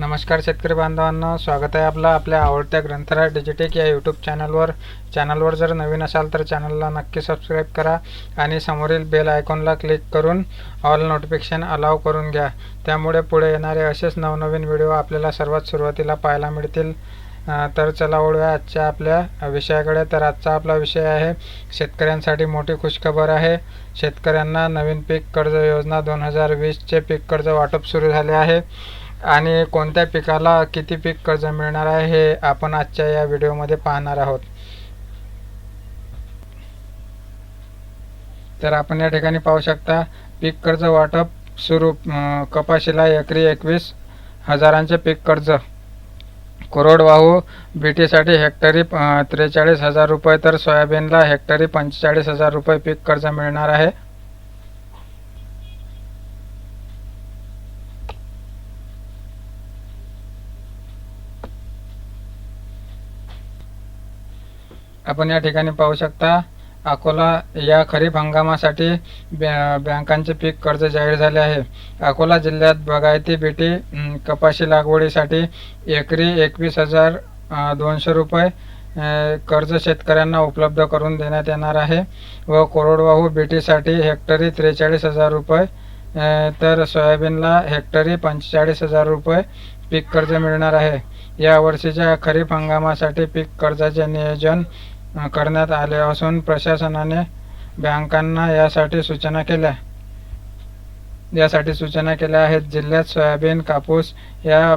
नमस्कार शेतकरी बांधवांना स्वागत आहे आपलं आपल्या आवडत्या ग्रंथराज डिजिटेक या यूट्यूब चॅनलवर चॅनलवर जर नवीन असाल तर चॅनलला नक्की सबस्क्राईब करा आणि समोरील बेल आयकॉनला क्लिक करून ऑल नोटिफिकेशन अलाव करून घ्या. त्यामुळे पुढे येणारे असेच नवनवीन व्हिडिओ आपल्याला सर्वात सुरुवातीला पाहायला मिळतील. तर चला ओळूया आजच्या आपल्या विषयाकडे. तर आजचा आपला विषय आहे शेतकऱ्यांसाठी मोठी खुशखबर आहे. शेतकऱ्यांना नवीन पीक कर्ज योजना दोन हजार वीसचे पीक कर्ज वाटप सुरू झाले आहे. आणि कोणत्या पिकाला किती पीक कर्ज मिळणार आहे हे आपण आजच्या या व्हिडिओमध्ये पाहणार आहोत. तर आपण या ठिकाणी पाहू शकता पीक कर्ज वाटप सुरू कपाशीला एकरी एकवीस हजारांचे पीक कर्ज. कोरडवाहू बीटीसाठी हेक्टरी त्रेचाळीस हजार रुपये तर सोयाबीनला हेक्टरी पंचेचाळीस हजार रुपये पीक कर्ज मिळणार आहे. आपण या ठिकाणी पाहू शकता अकोला या खरीप हंगामासाठी बॅ- बँकांचे पीक कर्ज जाहीर झाले आहे. अकोला जिल्ह्यात बागायती बेटी कपाशी लागवडीसाठी एकरी एकवीस हजार दोनशे रुपये कर्ज शेतकऱ्यांना उपलब्ध करून देण्यात येणार आहे. व कोरडवाहू बेटीसाठी हेक्टरी त्रेचाळीस हजार रुपये तर सोयाबीनला हेक्टरी पंचेचाळीस हजार रुपये पीक कर्ज मिळणार आहे. या वर्षीच्या खरीप हंगामासाठी पीक कर्जाचे नियोजन करण्यात आले असून प्रशासनाने बँकांना यासाठी सूचना केल्या. यासाठी सूचना केल्या आहेत. जिल्ह्यात सोयाबीन कापूस या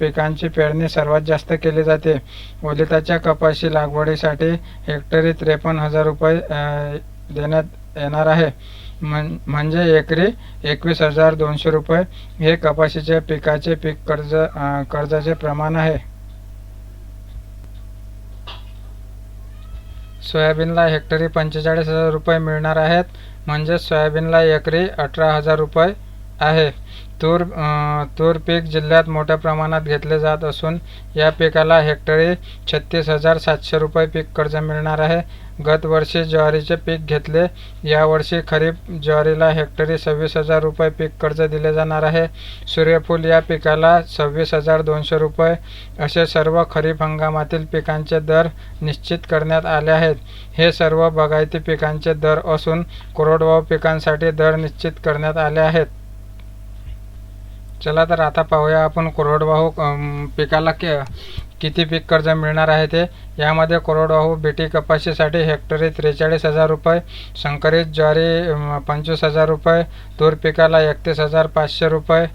पिकांची पेरणी सर्वात जास्त केली जाते. ओलिताच्या कपाशी लागवडीसाठी हेक्टरी त्रेपन्न हजार रुपये देण्यात येणार आहे. म्हणजे एकरी एकवीस हजार दोनशे रुपये हे कपाशीच्या पिकाचे पीक कर्ज कर्जाचे प्रमाण आहे. सोयाबीनला हेक्टरी पंचेचाळीस हजार रुपये मिळणार आहेत. म्हणजेच सोयाबीनला एकरी अठरा हजार रुपये. आहे. तूर तूर पीक जिल्ह्यात मोठ्या प्रमाणात घेतले जात असून या पिकाला हेक्टरी छत्तीस हजार सातशे रुपये पीक कर्ज मिळणार आहे. गत वर्षी ज्वारीचे पीक घेतले. यावर्षी खरीप ज्वारीला हेक्टरी सव्वीस हजार रुपये पीक कर्ज दिले जाणार आहे. सूर्यफूल या पिकाला सव्वीस हजार दोनशे रुपये. असे सर्व खरीप हंगामातील पिकांचे दर निश्चित करण्यात आले आहेत. हे सर्व बागायती पिकांचे दर असून कोरडवाहू पिकांसाठी दर निश्चित करण्यात आले आहेत. चला तर आता पाहूया आपण कोरडवाहू पिकाला के किती पीक कर्ज मिळणार आहे ते. यामध्ये कोरडवाहू बेटी कपाशीसाठी हेक्टरी त्रेचाळीस हजार रुपये संकरित ज्वारी पंचवीस हजार रुपये तूर पिकाला एकतीस हजार पाचशे रुपये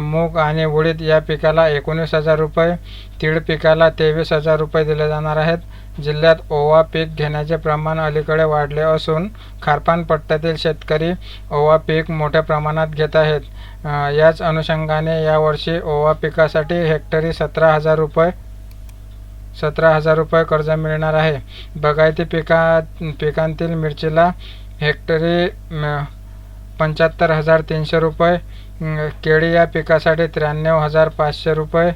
मूग आणि उडीद या पिकाला एकोणीस हजार रुपये तीळ पिकाला तेवीस हजार रुपये दिले जाणार आहेत. जिल्ह्यात ओवा पीक घेण्याचे प्रमाण अलीकडे वाढले असून खारपान पट्ट्यातील शेतकरी ओवा पीक मोठ्या प्रमाणात घेत आहेत. याच अनुषंगाने यावर्षी ओवा पिकासाठी हेक्टरी सतरा हजार रुपये सतरा हजार रुपये कर्ज मिळणार आहे. बागायती पिका पिकांतील मिरचीला हेक्टरी पंच्याहत्तर हजार तीनशे रुपये केळी या पिकासाठी त्र्याण्णव हजार पाचशे रुपये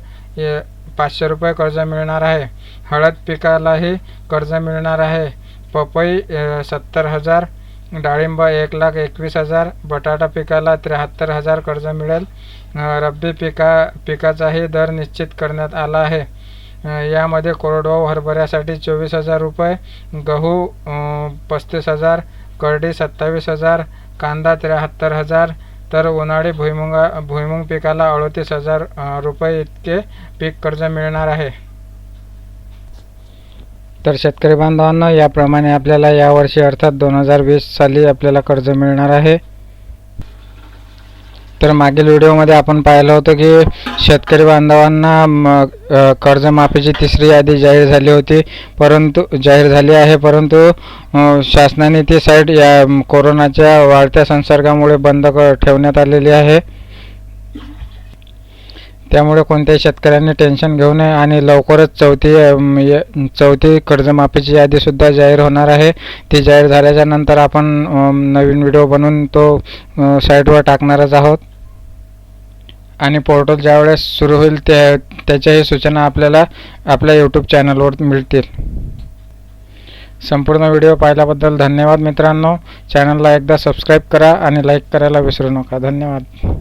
पाचशे रुपये कर्ज मिळणार आहे. हळद पिकालाही कर्ज मिळणार आहे. पपई सत्तर हजार डाळिंब एक लाख एकवीस हजार बटाटा पिकाला त्र्याहत्तर हजार कर्ज मिळेल. रब्बी पिका पिकाचाही दर निश्चित करण्यात आला आहे. यामध्ये कोरडवाहू हरभऱ्यासाठी चोवीस हजार रुपये गहू पस्तीस हजार करडी सत्तावीस हजार कांदा त्र्याहत्तर हजार तर उन्हाळी भुईमुगा भुईमुग पिकाला अडतीस हजार रुपये इतके पीक कर्ज मिळणार आहे. तर शेतकरी बांधवांना याप्रमाणे आपल्याला यावर्षी अर्थात दोन हजार वीस साली आपल्याला कर्ज मिळणार आहे. तर मागील व्हिडिओमध्ये आपण पाहिलं होतं की शेतकरी बांधवांना म, कर्जमाफीची तिसरी यादी जाहीर झाली होती. परंतु जाहीर झाली आहे परंतु शासनाने ती साईट या कोरोनाच्या वाढत्या संसर्गामुळे बंद क ठेवण्यात आलेली आहे. त्यामुळे कोणत्याही शेतकऱ्यांनी टेन्शन घेऊ नये आणि लवकरच चौथी म्हणजे चौथी कर्जमाफीची यादीसुद्धा जाहीर होणार आहे. ती जाहीर झाल्याच्यानंतर आपण नवीन व्हिडिओ बनवून तो साईटवर टाकणारच आहोत. आणि पोर्टल ज्यावेळेस सुरू होईल त्या त्याच्याही सूचना आपल्याला आपल्या यूट्यूब चॅनलवर मिळतील. संपूर्ण व्हिडिओ पाहिल्याबद्दल धन्यवाद मित्रांनो. चॅनलला एकदा सबस्क्राईब करा आणि लाईक करायला विसरू नका. धन्यवाद.